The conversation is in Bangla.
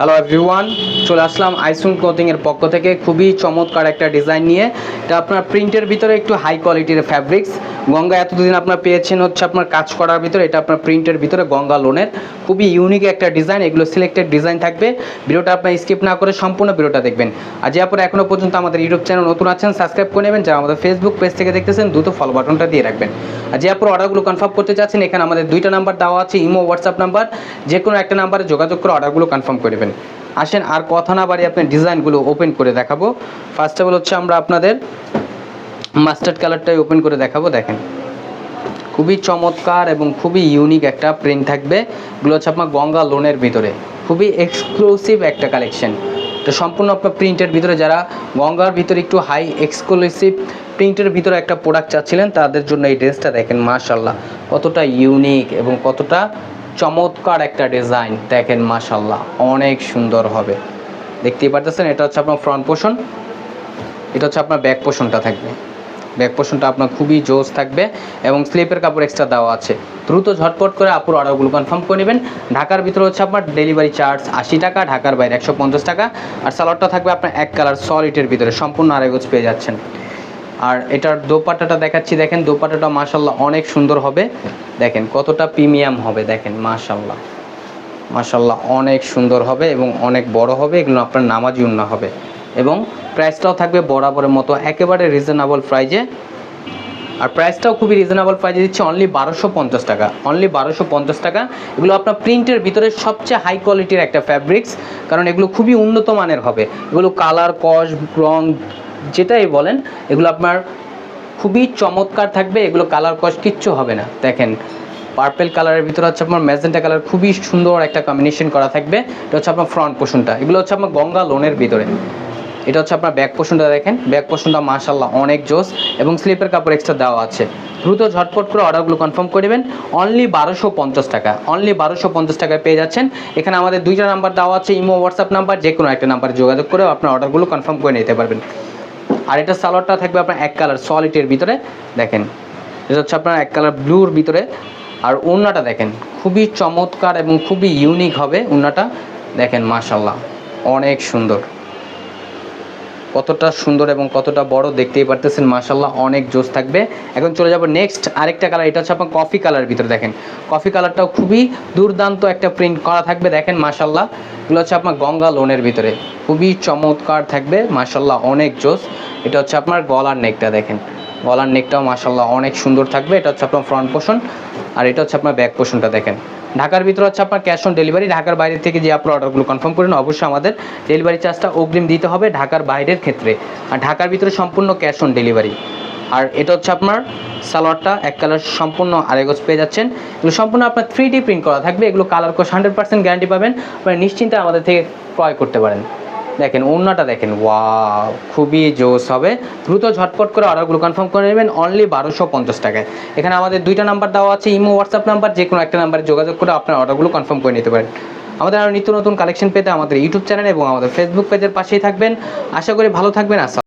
হ্যালো এভরিওয়ান চলে আসলাম আইসুন ক্লোথিং এর পক্ষ থেকে। খুবই চমৎকার একটা ডিজাইন নিয়ে। এটা আপনার প্রিন্টের ভিতরে একটু হাই কোয়ালিটির ফ্যাব্রিক্স গঙ্গা এতদিন আপনার পেয়েছেন হচ্ছে আপনার কাজ করার ভিতরে। এটা আপনার প্রিন্টের ভিতরে গঙ্গা লোনের খুবই ইউনিক একটা ডিজাইন এগুলো সিলেক্টেড ডিজাইন থাকবে। ভিডিওটা আপনার স্কিপ না করে সম্পূর্ণ ভিডিওটা দেখবেন। আর যে আপনারা এখনও পর্যন্ত আমাদের ইউটিউব চ্যানেল নতুন আছেন সাবস্ক্রাইব করে নেবেন। যারা আমাদের ফেসবুক পেজ থেকে দেখতেছেন, দ্রুত ফলো বাটনটা দিয়ে রাখবেন। যে আপনার অর্ডারগুলো কনফার্ম করতে চাচ্ছেন, এখানে আমাদের দুইটা নাম্বার দেওয়া আছে, ইমো হোয়াটসঅ্যাপ নাম্বার যে কোনো একটা নাম্বারে যোগাযোগ করে অর্ডারগুলো কনফার্ম করে নেবেন। আসেন, আর কথা না বাড়ি আপনার ডিজাইনগুলো ওপেন করে দেখাবো। ফার্স্ট অফ অল হচ্ছে আমরা আপনাদের মাস্টার্ড কালারটাই ওপেন করে দেখাবো, দেখেন। খুবই চমৎকার এবং খুবই ইউনিক একটা প্রিন্ট থাকবে। এগুলো হচ্ছে আপনার গঙ্গা লোনের ভিতরে। খুবই এক্সক্লুসিভ একটা কালেকশন তো সম্পূর্ণ আপনার প্রিন্টের ভিতরে যারা গঙ্গার ভিতরে একটু হাই এক্সক্লুসিভ প্রিন্টের ভিতরে একটা প্রোডাক্ট চাচ্ছিলেন, তাদের জন্য এই ড্রেসটা দেখেন মাশাল্লাহ কতটা ইউনিক এবং কতটা চমৎকার একটা ডিজাইন দেখেন মাশাল্লাহ অনেক সুন্দর হবে। দেখতেই পারতেছেন, এটা হচ্ছে আপনার ফ্রন্ট পোর্শন এটা হচ্ছে আপনার ব্যাক পোর্শনটা থাকবে। ব্যাক পোর্শনটা আপনার খুবই জোস থাকবে এবং স্লিপের কাপড় এক্সট্রা দেওয়া আছে। দ্রুত ঝটপট করে আপুর অর্ডারগুলো কনফার্ম করে নেবেন। ঢাকার ভিতরে হচ্ছে আপনার ডেলিভারি চার্জ আশি টাকা, ঢাকার বাইরে একশো পঞ্চাশ টাকা। আর সালোয়ারটা থাকবে আপনার এক কালার সলিটের ভিতরে, সম্পূর্ণ আড়াইগোজ পেয়ে যাচ্ছেন। আর এটার দোপাট্টাটা দেখাচ্ছি, দেখেন দোপাট্টাটা মাশাল্লাহ অনেক সুন্দর হবে। দেখেন কতটা প্রিমিয়াম হবে, দেখেন মাশাল্লাহ মাশাল্লাহ অনেক সুন্দর হবে এবং অনেক বড় হবে, এগুলো আপনার নামাজি উন্না হবে। এবং প্রাইসটাও থাকবে বরাবরের মতো, একেবারে রিজনেবল প্রাইজে আর প্রাইসটাও খুবই রিজনেবল প্রাইজে দিচ্ছে অনলি বারোশো পঞ্চাশ টাকা। অনলি বারোশো পঞ্চাশ টাকা। এগুলো আপনার প্রিন্টের ভিতরে সবচেয়ে হাই কোয়ালিটির একটা ফ্যাব্রিক্স কারণ এগুলো খুবই উন্নত মানের হবে। এগুলো কালার কস রং যেটাই বলেন, এগুলো আপনার খুবই চমৎকার থাকবে, এগুলো কালার কস কিচ্ছু হবে না। দেখেন পার্পেল কালারের ভিতরে হচ্ছে আপনার ম্যাজেন্টা কালার খুবই সুন্দর একটা কম্বিনেশন করা থাকবে। এটা হচ্ছে আপনার ফ্রন্ট পোর্শনটা এগুলো হচ্ছে আপনার গঙ্গা লোনের ভিতরে। এটা হচ্ছে আপনার ব্যাক পোর্শনটা দেখেন। ব্যাক পোর্শনটা মাশাল্লাহ অনেক জোস এবং স্লিপের কাপড় এক্সট্রা দেওয়া আছে। দ্রুত ঝটপট করে অর্ডারগুলো কনফার্ম করে নেবেন। অনলি বারোশো পঞ্চাশ টাকা। অনলি বারোশো পঞ্চাশ টাকায় পেয়ে যাচ্ছেন। এখানে আমাদের দুইটা নাম্বার দেওয়া আছে, ইমো হোয়াটসঅ্যাপ নাম্বার যে কোনো একটা নাম্বারে যোগাযোগ করে আপনার অর্ডারগুলো কনফার্ম করে নিতে পারবেন। আর এটা সালোয়ারটা থাকবে আপনার এক কালার সলিটের ভিতরে, দেখেন। এটা হচ্ছে আপনার এক কালার ব্লুর ভিতরে। আর ওড়নাটা দেখেন, খুবই চমৎকার এবং খুবই ইউনিক হবে ওড়নাটা দেখেন মাশাল্লাহ অনেক সুন্দর। কতটা সুন্দর এবং কতটা বড় দেখতেই পারতেছেন মাশাল্লাহ অনেক জোস থাকবে। এখন চলে যাব নেক্সট আরেকটা কালার এটা হচ্ছে আপনার কফি কালার ভিতরে, দেখেন। কফি কালারটাও খুবই দুর্দান্ত একটা প্রিন্ট করা থাকবে, দেখেন মাশাল্লাহ এগুলো হচ্ছে আপনার গঙ্গা লোনের ভিতরে। খুবই চমৎকার থাকবে মাশাল্লাহ অনেক জোস। এটা হচ্ছে আপনার গলার নেকটা দেখেন। গলার নেকটাও মাশাল্লাহ অনেক সুন্দর থাকবে। এটা হচ্ছে আপনার ফ্রন্ট পোর্শন আর এটা হচ্ছে আপনার ব্যাক পোর্শনটা দেখেন। ঢাকার ভিতরে হচ্ছে আপনার ক্যাশ অন ডেলিভারি ঢাকার বাইরে থেকে যে আপনার অর্ডারগুলো কনফার্ম করেন অবশ্যই আমাদের ডেলিভারি চার্জটা অগ্রিম দিতে হবে ঢাকার বাইরের ক্ষেত্রে। আর ঢাকার ভিতরে সম্পূর্ণ ক্যাশ অন ডেলিভারি আর এটা হচ্ছে আপনার সালোয়ারটা এক কালার সম্পূর্ণ আড়াইগজ পেয়ে যাচ্ছেন। এগুলো সম্পূর্ণ আপনার থ্রি প্রিন্ট করা থাকবে। এগুলো colour course hundred percent guarantee পাবেন। আপনারা নিশ্চিন্তে আমাদের থেকে ক্রয় করতে পারেন। দেখেন, ওড়নাটা দেখেন ওয়া খুবই জোস হবে। দ্রুত ঝটপট করে অর্ডারগুলো কনফার্ম করে নেবেন অনলি বারোশো পঞ্চাশ টাকায়। এখানে আমাদের দুইটা নাম্বার দেওয়া আছে, ইমো হোয়াটসঅ্যাপ নাম্বার যে কোনো একটা নাম্বারে যোগাযোগ করে আপনার অর্ডারগুলো কনফার্ম করে নিতে পারেন। আমাদের আরও নিত্য নতুন কালেকশন পেতে আমাদের ইউটিউব চ্যানেল এবং আমাদের ফেসবুক পেজের পাশেই থাকবেন। আশা করি ভালো থাকবেন, আসসালাম